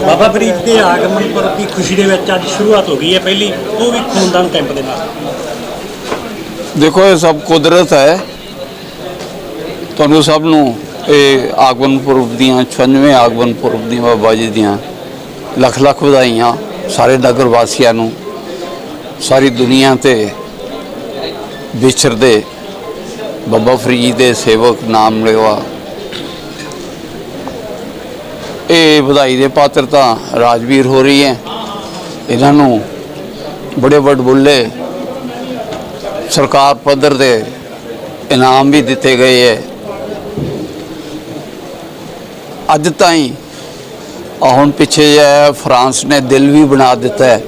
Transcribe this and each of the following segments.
ਬਾਬਾ ਫਰੀਦ ਦੇ ਆਗਮਨ ਪੁਰਬ ਦੀ ਖੁਸ਼ੀ ਦੇ ਵਿੱਚ ਅੱਜ ਸ਼ੁਰੂਆਤ ਹੋ ਗਈ ਹੈ ਪਹਿਲੀ ਉਹ ਵੀ ਖੂਨਦਾਨ ਕੈਂਪ ਦੇ ਨਾਲ ਦੇਖੋ ਇਹ ਸਭ ਕੁਦਰਤ ਹੈ ਤੁਹਾਨੂੰ ਸਭ ਨੂੰ ਇਹ ਆਗਮਨ ਪੁਰਬ ਦੀਆਂ 96 ਆਗਮਨ ਪੁਰਬ ਦੀਆਂ ਬਾਬਾ ਜੀ ਦੀਆਂ ਲੱਖ ਲੱਖ ਵਧਾਈਆਂ ਸਾਰੇ ਨਗਰ ਵਾਸੀਆਂ ਨੂੰ, ਸਾਰੀ ਦੁਨੀਆ ਤੇ ਵਿਚਰਦੇ ਬਾਬਾ ਫਰੀਦ ਦੇ ਸੇਵਕ ਨਾਮ ਲੈਵਾ ਇਹ ਵਧਾਈ ਦੇ ਪਾਤਰ ਤਾਂ ਰਾਜਵੀਰ ਹੋ ਰਹੀ ਹੈ। ਇਹਨਾਂ ਨੂੰ ਬੜੇ ਵੱਡਬੁੱਲੇ ਸਰਕਾਰ ਪੱਧਰ ਦੇ ਇਨਾਮ ਵੀ ਦਿੱਤੇ ਗਏ ਹੈ। ਅੱਜ ਤਾਈਂ ਹੁਣ ਪਿੱਛੇ ਜਿਹਾ ਫਰਾਂਸ ਨੇ ਦਿਲ ਵੀ ਬਣਾ ਦਿੱਤਾ ਹੈ,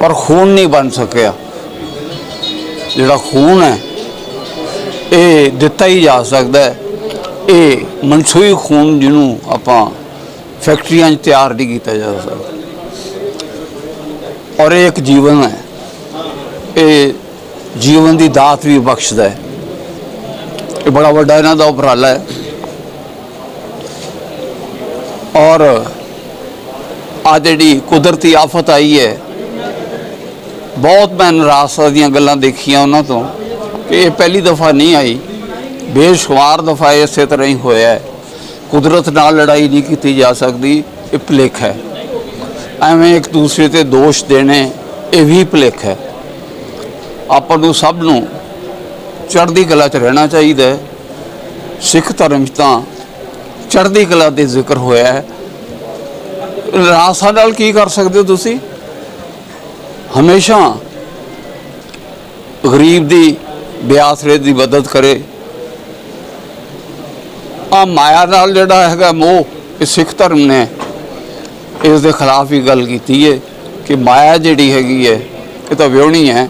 ਪਰ ਖੂਨ ਨਹੀਂ ਬਣ ਸਕਿਆ। ਜਿਹੜਾ ਖੂਨ ਹੈ, ਇਹ ਦਿੱਤਾ ਹੀ ਜਾ ਸਕਦਾ ਹੈ। ਇਹ ਮਨਸੂਈ ਖੂਨ ਜਿਹਨੂੰ ਆਪਾਂ ਫੈਕਟਰੀਆਂ 'ਚ ਤਿਆਰ ਨਹੀਂ ਕੀਤਾ ਜਾ ਸਕਦਾ। ਔਰ ਇਹ ਇੱਕ ਜੀਵਨ ਹੈ। ਇਹ ਜੀਵਨ ਦੀ ਦਾਤ ਵੀ ਬਖਸ਼ਦਾ ਹੈ। ਇਹ ਬੜਾ ਵੱਡਾ ਇਹਨਾਂ ਦਾ ਉਪਰਾਲਾ ਹੈ। ਔਰ ਆ ਜਿਹੜੀ ਕੁਦਰਤੀ ਆਫਤ ਆਈ ਹੈ, ਬਹੁਤ ਮੈਂ ਨਿਰਾਸ਼ਾ ਦੀਆਂ ਗੱਲਾਂ ਦੇਖੀਆਂ ਉਹਨਾਂ ਤੋਂ ਕਿ ਇਹ ਪਹਿਲੀ ਦਫਾ ਨਹੀਂ ਆਈ। ਬੇਸ਼ੁਮਾਰ ਦਫਾ ਇਸੇ ਤਰ੍ਹਾਂ ਹੀ ਹੋਇਆ ਹੈ। ਕੁਦਰਤ ਨਾਲ ਲੜਾਈ ਨਹੀਂ ਕੀਤੀ ਜਾ ਸਕਦੀ, ਇਹ ਭੁਲੇਖ ਹੈ। ਐਵੇਂ ਇੱਕ ਦੂਸਰੇ ਤੇ ਦੋਸ਼ ਦੇਣੇ, ਇਹ ਵੀ ਭੁਲੇਖ ਹੈ। ਆਪਾਂ ਨੂੰ ਸਭ ਨੂੰ ਚੜ੍ਹਦੀ ਕਲਾ 'ਚ ਰਹਿਣਾ ਚਾਹੀਦਾ ਹੈ। ਸਿੱਖ ਧਰਮ 'ਚ ਤਾਂ ਚੜ੍ਹਦੀ ਕਲਾ ਦੇ ਜ਼ਿਕਰ ਹੋਇਆ ਹੈ। ਰਾਸਾ ਨਾਲ ਕੀ ਕਰ ਸਕਦੇ ਹੋ ਤੁਸੀਂ? ਹਮੇਸ਼ਾ ਗਰੀਬ ਦੀ ਬਿਆਸਰੇ ਦੀ ਮਦਦ ਕਰੇ। ਆ ਮਾਇਆ ਨਾਲ ਜਿਹੜਾ ਹੈਗਾ ਮੋਹ, ਇਹ ਸਿੱਖ ਧਰਮ ਨੇ ਇਸ ਦੇ ਖਿਲਾਫ ਹੀ ਗੱਲ ਕੀਤੀ ਹੈ ਕਿ ਮਾਇਆ ਜਿਹੜੀ ਹੈਗੀ ਹੈ ਇਹ ਤਾਂ ਵਿਉਣੀ ਹੈ,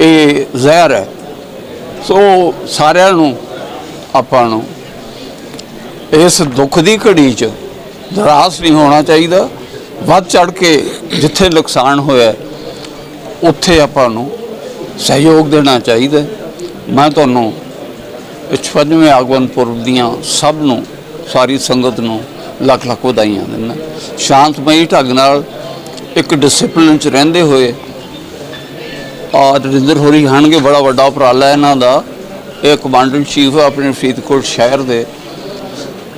ਇਹ ਜ਼ਹਿਰ ਹੈ। ਸੋ ਸਾਰਿਆਂ ਨੂੰ, ਆਪਾਂ ਨੂੰ ਇਸ ਦੁੱਖ ਦੀ ਘੜੀ 'ਚ ਨਿਰਾਸ਼ ਨਹੀਂ ਹੋਣਾ ਚਾਹੀਦਾ। ਵੱਧ ਚੜ ਕੇ ਜਿੱਥੇ ਨੁਕਸਾਨ ਹੋਇਆ, ਉੱਥੇ ਆਪਾਂ ਨੂੰ ਸਹਿਯੋਗ ਦੇਣਾ ਚਾਹੀਦਾ। ਮੈਂ ਤੁਹਾਨੂੰ 56ਵੇਂ ਆਗਮਨ ਪੁਰਬ ਦੀਆਂ ਸਭ ਨੂੰ, ਸਾਰੀ ਸੰਗਤ ਨੂੰ ਲੱਖ ਲੱਖ ਵਧਾਈਆਂ ਦਿੰਦਾ। ਸ਼ਾਂਤਮਈ ਢੰਗ ਨਾਲ ਇੱਕ ਡਿਸਪਲਿਨ 'ਚ ਰਹਿੰਦੇ ਹੋਏ ਔਰ ਰਜਿੰਦਰ ਹੋਰੀ ਹਣਗੇ ਬੜਾ ਵੱਡਾ ਉਪਰਾਲਾ ਇਹਨਾਂ ਦਾ। ਇਹ ਕਮਾਂਡਰ ਚੀਫ ਆਪਣੇ ਫਰੀਦਕੋਟ ਸ਼ਹਿਰ ਦੇ।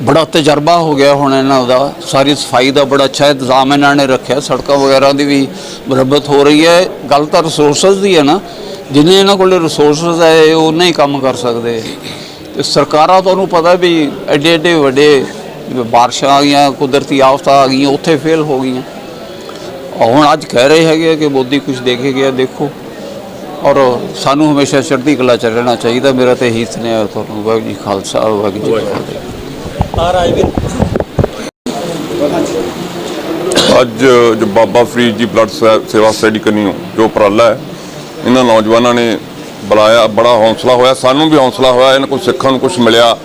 ਬੜਾ ਤਜਰਬਾ ਹੋ ਗਿਆ ਹੁਣ ਇਹਨਾਂ ਦਾ। ਸਾਰੀ ਸਫ਼ਾਈ ਦਾ ਬੜਾ ਅੱਛਾ ਇੰਤਜ਼ਾਮ ਇਹਨਾਂ ਨੇ ਰੱਖਿਆ। ਸੜਕਾਂ ਵਗੈਰਾ ਦੀ ਵੀ ਮੁਰੰਮਤ ਹੋ ਰਹੀ ਹੈ। ਗੱਲ ਤਾਂ ਰਿਸੋਰਸਸ ਦੀ ਹੈ ਨਾ। ਜਿੰਨੇ ਇਹਨਾਂ ਕੋਲ ਰਿਸੋਰਸਸ ਹੈ, ਇਹ ਉਨਾ ਹੀ ਕੰਮ ਕਰ ਸਕਦੇ। ਤੇ ਸਰਕਾਰਾਂ ਤੁਹਾਨੂੰ ਪਤਾ ਵੀ ਐਡੇ ਐਡੇ ਵੱਡੇ ਬਾਰਿਸ਼ਾਂ ਆ ਗਈਆਂ, ਕੁਦਰਤੀ ਆਫਤਾਂ ਆ ਗਈਆਂ, ਉੱਥੇ ਫੇਲ ਹੋ ਗਈਆਂ। ਹੁਣ ਅੱਜ ਕਹਿ ਰਹੇ ਹੈਗੇ ਆ ਕਿ ਮੋਦੀ ਕੁਝ ਦੇ ਕੇ ਗਿਆ, ਦੇਖੋ। ਔਰ ਸਾਨੂੰ ਹਮੇਸ਼ਾ ਚੜ੍ਹਦੀ ਕਲਾ ਚ ਰਹਿਣਾ ਚਾਹੀਦਾ। ਮੇਰਾ ਤੇ ਇਹੀ ਸੁਨੇਹਾ ਤੁਹਾਨੂੰ। ਵਾਹਿਗੁਰੂ ਜੀ ਖਾਲਸਾ, ਵਾਹਿਗੁਰੂ ਜੀ ਆ ਰਾਜਵੀਰ ਅੱਜ ਜੋ ਬਾਬਾ ਫਰੀਦ ਜੀ ਬਲੱਡ ਸੈ- ਸੇਵਾ ਸੋਸਾਇਟੀ ਕਨੀਓ ਜੋ ਉਪਰਾਲਾ ਹੈ, ਇਹਨਾਂ ਨੌਜਵਾਨਾਂ ਨੇ ਬੁਲਾਇਆ, ਬੜਾ ਹੌਸਲਾ ਹੋਇਆ, ਸਾਨੂੰ ਵੀ ਹੌਸਲਾ ਹੋਇਆ, ਇਹਨਾਂ ਕੋਲ ਸਿੱਖਣ ਨੂੰ ਕੁਝ ਮਿਲਿਆ।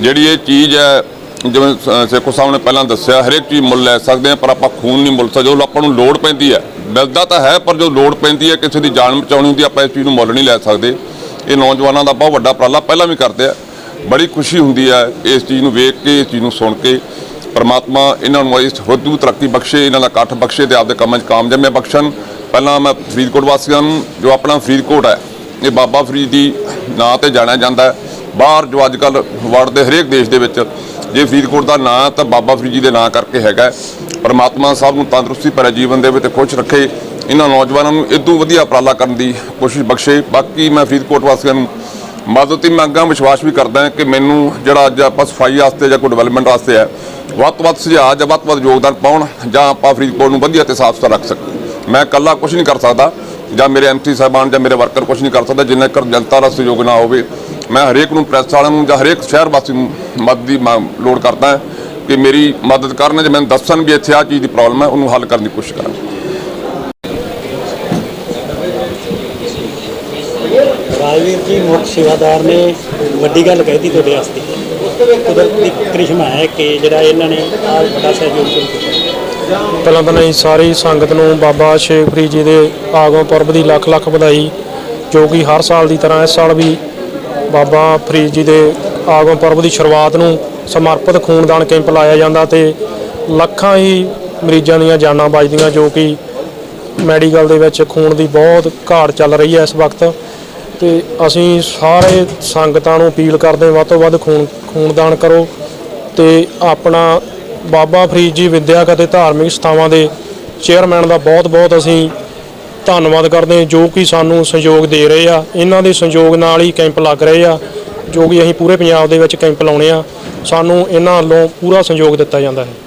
ਜਿਹੜੀ ਇਹ ਚੀਜ਼ ਹੈ, ਜਿਵੇਂ ਸ- ਸੇਖੋ ਸਾਹਿਬ ਨੇ ਪਹਿਲਾਂ ਦੱਸਿਆ, ਹਰੇਕ ਚੀਜ਼ ਮੁੱਲ ਲੈ ਸਕਦੇ ਆ ਪਰ ਆਪਾਂ ਖੂਨ ਨਹੀਂ ਮੁੱਲ ਸਕਦੇ ਜੋ ਆਪਾਂ ਨੂੰ ਲੋੜ ਪੈਂਦੀ ਹੈ। ਮਿਲਦਾ ਤਾਂ ਹੈ, ਪਰ ਜੋ ਲੋੜ ਪੈਂਦੀ ਹੈ, ਕਿਸੇ ਦੀ ਜਾਨ ਬਚਾਉਣੀ ਹੁੰਦੀ ਆਪਾਂ ਇਸ ਚੀਜ਼ ਨੂੰ ਮੁੱਲ ਨਹੀਂ ਲੈ ਸਕਦੇ। ਇਹ ਨੌਜਵਾਨਾਂ ਦਾ ਬਹੁਤ ਵੱਡਾ ਉਪਰਾਲਾ, ਪਹਿਲਾਂ ਵੀ ਕਰਦੇ ਆ। ਬੜੀ ਖੁਸ਼ੀ ਹੁੰਦੀ ਹੈ ਇਸ ਚੀਜ਼ ਨੂੰ ਵੇਖ ਕੇ, ਇਸ ਚੀਜ਼ ਨੂੰ ਸੁਣ ਕੇ। ਪਰਮਾਤਮਾ ਇਹਨਾਂ ਨੂੰ ਇਸ ਹੁਦੂ ਤਰੱਕੀ ਬਖਸ਼ੇ, ਇਹਨਾਂ ਦਾ ਇਕੱਠ ਬਖਸ਼ੇ ਤੇ ਆਪਦੇ ਕੰਮਾਂ 'ਚ ਕਾਮਯਾਬੀਆਂ ਬਖਸ਼ਣ, ਪਹਿਲਾਂ ਮੈਂ ਫਰੀਦਕੋਟ ਵਾਸੀਆਂ ਨੂੰ, ਜੋ ਆਪਣਾ ਫਰੀਦਕੋਟ ਹੈ, ਇਹ ਬਾਬਾ ਫਰੀਦ ਦੀ ਨਾਂ ਤੇ ਜਾਣਿਆ ਜਾਂਦਾ ਹੈ। ਬਾਹਰ ਜੋ ਅੱਜ ਕੱਲ ਵਰਲਡ ਦੇ ਹਰੇਕ ਦੇਸ਼ ਦੇ ਵਿੱਚ, ਜੇ ਫਰੀਦਕੋਟ ਦਾ ਨਾਂ ਤਾਂ ਬਾਬਾ ਫਰੀਦ ਜੀ ਦੇ ਨਾਂ ਕਰਕੇ ਹੈਗਾ ਪਰਮਾਤਮਾ ਸਭ ਨੂੰ ਤੰਦਰੁਸਤੀ ਭਰੇ ਜੀਵਨ ਦੇ ਵਿੱਚ ਖੁਸ਼ ਰੱਖੇ, ਇਹਨਾਂ ਨੌਜਵਾਨਾਂ ਨੂੰ ਇਦੋਂ ਵਧੀਆ ਉਪਰਾਲਾ ਕਰਨ ਦੀ ਕੋਸ਼ਿਸ਼ ਬਖਸ਼ੇ। ਬਾਕੀ ਮੈਂ ਫਰੀਦਕੋਟ ਵਾਸੀਆਂ ਨੂੰ ਮਦਦ ਤੇ ਮੈਂ ਵਿਸ਼ਵਾਸ ਵੀ ਕਰਦਾ ਕਿ ਮੈਨੂੰ ਜਿਹੜਾ ਅੱਜ ਆਪਾਂ ਸਫ਼ਾਈ ਵਾਸਤੇ ਜਾਂ ਕੋਈ ਡਿਵੈਲਪਮੈਂਟ ਵਾਸਤੇ ਹੈ, ਵੱਧ ਤੋਂ ਵੱਧ ਸੁਝਾਅ ਜਾਂ ਵੱਧ ਤੋਂ ਵੱਧ ਯੋਗਦਾਨ ਪਾਉਣ ਜਾਂ ਆਪਾਂ ਫਰੀਦਕੋਟ ਨੂੰ ਵਧੀਆ ਤੇ ਸਾਫ਼ ਸੁਥਰਾ ਰੱਖ ਸਕੀਏ। ਮੈਂ ਇਕੱਲਾ ਕੁਝ ਨਹੀਂ ਕਰ ਸਕਦਾ ਜਾਂ ਮੇਰੇ ਐਮਸੀ ਸਾਹਿਬਾਨ ਜਾਂ ਮੇਰੇ ਵਰਕਰ ਕੁਝ ਨਹੀਂ ਕਰ ਸਕਦਾ ਜਿੰਨਾ ਚਿਰ ਜਨਤਾ ਦਾ ਸਹਿਯੋਗ ਨਾ ਹੋਵੇ। ਮੈਂ ਹਰੇਕ ਨੂੰ ਪ੍ਰੈਸ ਵਾਲਿਆਂ ਨੂੰ ਜਾਂ ਹਰੇਕ ਸ਼ਹਿਰ ਵਾਸੀ ਨੂੰ ਮਦਦ ਦੀ ਮੈਂ ਲੋੜ ਕਰਦਾ ਕਿ ਮੇਰੀ ਮਦਦ ਕਰਨ। ਜੇ ਮੈਨੂੰ ਦੱਸਣ ਵੀ ਇੱਥੇ ਆ ਚੀਜ਼ ਦੀ ਪ੍ਰੋਬਲਮ ਹੈ, ਉਹਨੂੰ ਹੱਲ ਕਰਨ ਦੀ ਕੋਸ਼ਿਸ਼ ਕਰਾਂ ਰਾਜਵੀਰ ਜੀ, ਮੁੱਖ ਸੇਵਾਦਾਰ ਨੇ ਵੱਡੀ ਗੱਲ ਕਹਿਤੀ ਤੁਹਾਡੇ ਵਾਸਤੇ। ਕੁਦਰਤੀ ਕ੍ਰਿਸ਼ਮਾ ਹੈ ਕਿ ਜਿਹੜਾ ਇਹਨਾਂ ਨੇ ਆਹ ਵੱਡਾ ਸਹਿਯੋਗ ਕੀਤਾ ਪਹਿਲਾਂ ਤਾਂ ਨਹੀਂ ਸਾਰੀ ਸੰਗਤ ਨੂੰ ਬਾਬਾ ਸ਼ੇਖ ਫਰੀਦ ਜੀ ਦੇ ਆਗਮਨ ਪੁਰਬ ਦੀ ਲੱਖ ਲੱਖ ਵਧਾਈ, ਜੋ ਕਿ ਹਰ ਸਾਲ ਦੀ ਤਰ੍ਹਾਂ ਇਸ ਸਾਲ ਵੀ ਬਾਬਾ ਫਰੀਦ ਜੀ ਦੇ ਆਗਮਨ ਪੁਰਬ ਦੀ ਸ਼ੁਰੂਆਤ ਨੂੰ ਸਮਰਪਿਤ ਖੂਨਦਾਨ ਕੈਂਪ ਲਾਇਆ ਜਾਂਦਾ ਤੇ ਲੱਖਾਂ ਹੀ ਮਰੀਜ਼ਾਂ ਦੀਆਂ ਜਾਨਾਂ ਬਚਦੀਆਂ, ਜੋ ਕਿ ਮੈਡੀਕਲ ਦੇ ਵਿੱਚ ਖੂਨ ਦੀ ਬਹੁਤ ਘਾਟ ਚੱਲ ਰਹੀ ਹੈ ਇਸ ਵਕਤ। ਤੇ ਅਸੀਂ ਸਾਰੇ ਸੰਗਤਾਂ ਨੂੰ ਅਪੀਲ ਕਰਦੇ ਹਾਂ, ਵੱਧ ਤੋਂ ਵੱਧ ਖੂਨ, ਖੂਨਦਾਨ ਕਰੋ ਤੇ ਆਪਣਾ ਬਾਬਾ ਫਰੀਦ ਜੀ ਵਿਦਿਅਕ ਅਤੇ ਧਾਰਮਿਕ ਸਥਾਵਾਂ ਦੇ ਚੇਅਰਮੈਨ ਦਾ ਬਹੁਤ-ਬਹੁਤ ਅਸੀਂ ਧੰਨਵਾਦ ਕਰਦੇ ਹਾਂ, ਜੋ ਕਿ ਸਾਨੂੰ ਸਹਿਯੋਗ ਦੇ ਰਹੇ ਆ। ਇਹਨਾਂ ਦੇ ਸਹਿਯੋਗ ਨਾਲ ਹੀ ਕੈਂਪ ਲੱਗ ਰਹੇ ਆ, ਜੋ ਕਿ ਅਸੀਂ ਪੂਰੇ ਪੰਜਾਬ ਦੇ ਵਿੱਚ ਕੈਂਪ ਲਾਉਣੇ ਆ। ਸਾਨੂੰ ਇਹਨਾਂ ਵੱਲੋਂ ਪੂਰਾ ਸਹਿਯੋਗ ਦਿੱਤਾ ਜਾਂਦਾ ਹੈ।